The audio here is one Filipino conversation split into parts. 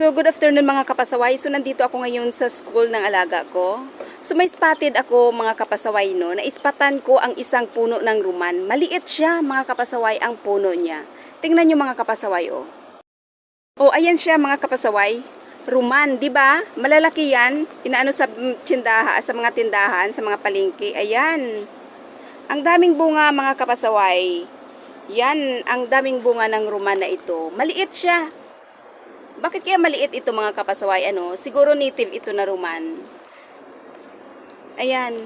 So, good afternoon mga kapasaway. So, nandito ako ngayon sa school ng alaga ko. So, may spotted ako mga kapasaway no. Naispatan ko ang isang puno ng ruman. Maliit siya mga kapasaway ang puno niya. Tingnan nyo mga kapasaway oh. Oh, ayan siya mga kapasaway. Ruman, di ba? Malalaki yan. Inaano sa tindaha, sa mga tindahan, sa mga palengke. Ayan. Ang daming bunga mga kapasaway. Yan, ang daming bunga ng ruman na ito. Maliit siya. Bakit kaya maliit ito mga kapasaway? Ano? Siguro native ito na ruman. Ayan.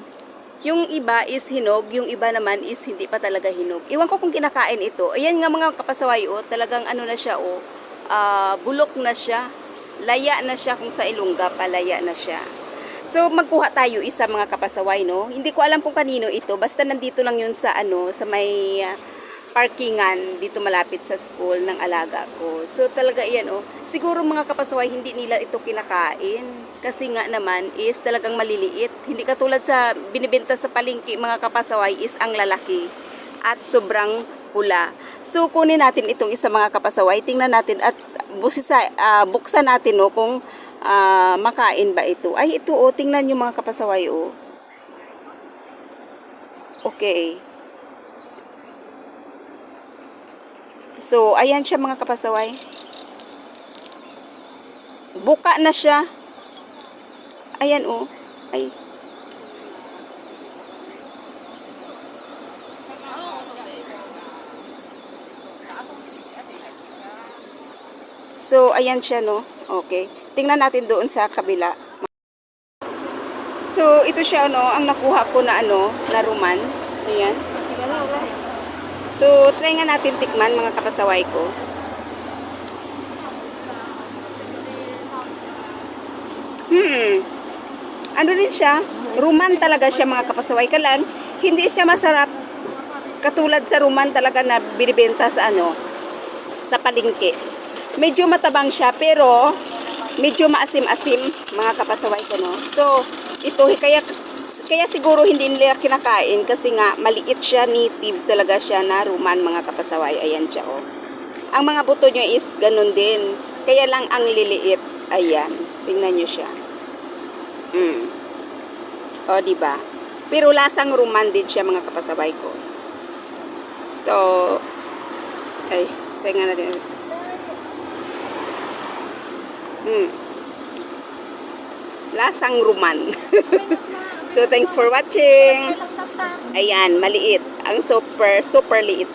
Yung iba is hinog, yung iba naman is hindi pa talaga hinog. Iwan ko kung kinakain ito. Ayan nga mga kapasaway, oh, talagang ano na siya, oh, ah, bulok na siya. Laya na siya kung sa ilungga, palaya na siya. So, magkuha tayo isa mga kapasaway, no? Hindi ko alam kung kanino ito. Basta nandito lang yun sa, ano, sa may ah, parkingan dito malapit sa school ng alaga ko. So, talaga yan, oh. Siguro mga kapasaway, hindi nila ito kinakain. Kasi nga naman is talagang maliliit. Hindi katulad sa binibenta sa palengke mga kapasaway is ang lalaki at sobrang pula. So, kunin natin itong isa mga kapasaway. Tingnan natin at busisa, ah, buksan natin no, kung ah, makain ba ito. Ay, ito oh, tingnan nyo mga kapasaway oh. Okay. So, ayan siya mga kapasaway. Buka na siya. Ayan oh. Ay. So, ayan siya, no? Okay. Tingnan natin doon sa kabila. So, ito siya, no? Ang nakuha ko na, ano, na ruman. Ayan. So, try nga natin tikman, mga kapasaway ko. Hmm. Ano rin siya? Ruman talaga siya, mga kapasaway. Ka lang, hindi siya masarap katulad sa ruman talaga na binibenta sa ano, sa palengke. Medyo matabang siya pero medyo maasim-asim mga kapasaway ko no. So ito kaya kaya siguro hindi nila kinakain kasi nga maliit siya, native talaga siya na ruman mga kapasaway. Ayan siya oh. Ang mga buto niya is ganun din. Kaya lang ang liliit. Ayan. Tingnan niyo siya. Mm. O, di ba? Pero lasang ruman din siya mga kapasaway ko. So, ay, nga natin. Hmm. Lasang ruman. so, thanks for watching. Ayan, maliit. Ang super, super liit.